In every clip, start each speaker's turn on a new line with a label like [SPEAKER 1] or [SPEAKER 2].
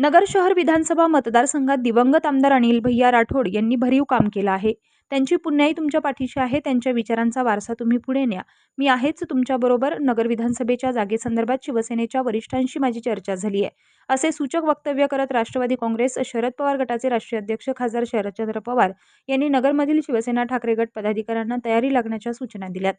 [SPEAKER 1] नगर शहर विधानसभा मतदारसंघात दिवंगत आमदार अनिल भैया राठोड यांनी भरीव काम केलं आहे. त्यांची पुण्याई तुमच्या पाठीशी आहे. त्यांच्या विचारांचा वारसा तुम्ही पुढे न्या. मी आहेच तुमच्याबरोबर नगर विधानसभेच्या जागेसंदर्भात शिवसेनेच्या वरिष्ठांशी माझी चर्चा झाली आहे. असे सूचक वक्तव्य करत राष्ट्रवादी काँग्रेस शरद पवार गटाचे राष्ट्रीय अध्यक्ष खासदार शरदचंद्र पवार यांनी नगरमधील शिवसेना ठाकरे गट पदाधिकाऱ्यांना तयारी लागण्याच्या सूचना दिल्यात.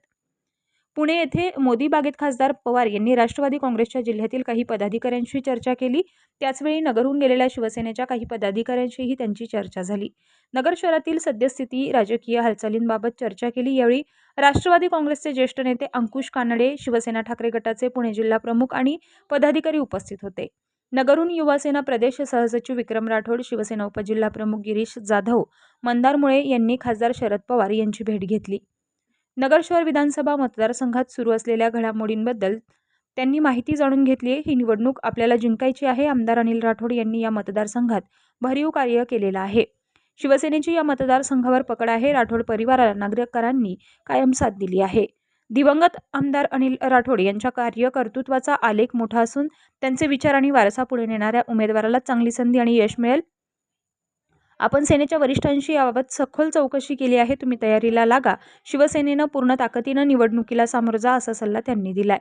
[SPEAKER 1] पुणे येथे मोदी बागेत खासदार पवार यांनी राष्ट्रवादी काँग्रेसच्या जिल्ह्यातील काही पदाधिकाऱ्यांशी चर्चा केली. त्याचवेळी नगरहून गेलेल्या शिवसेनेच्या काही पदाधिकाऱ्यांशीही त्यांची चर्चा झाली. नगर शहरातील सद्यस्थिती राजकीय हालचालींबाबत चर्चा केली. यावेळी राष्ट्रवादी काँग्रेसचे ज्येष्ठ नेते अंकुश कानडे शिवसेना ठाकरे गटाचे पुणे जिल्हा प्रमुख आणि पदाधिकारी उपस्थित होते. नगरून युवासेना प्रदेश सहसचिव विक्रम राठोड शिवसेना उपजिल्हा प्रमुख गिरीश जाधव मंदार मुळे यांनी खासदार शरद पवार यांची भेट घेतली. नगर शहर विधानसभा मतदारसंघात सुरू असलेल्या घडामोडींबद्दल त्यांनी माहिती जाणून घेतली ही निवडणूक आपल्याला जिंकायची आहे आमदार अनिल राठोड यांनी या मतदारसंघात भरीव कार्य केलेलं आहे. शिवसेनेची या मतदारसंघावर पकड आहे. राठोड परिवाराला नागरिकांनी कायम साथ दिली आहे. दिवंगत आमदार अनिल राठोड यांच्या कार्यकर्तृत्वाचा आलेख मोठा असून त्यांचे विचार आणि वारसा पुढे नेणाऱ्या उमेदवाराला चांगली संधी आणि यश मिळेल आपण सेनेच्या वरिष्ठांशी याबाबत सखोल चौकशी केली आहे. तुम्ही तयारीला लागा. शिवसेनेनं पूर्ण ताकदीनं निवडणुकीला सामोरं जा असा सल्ला त्यांनी दिलाय.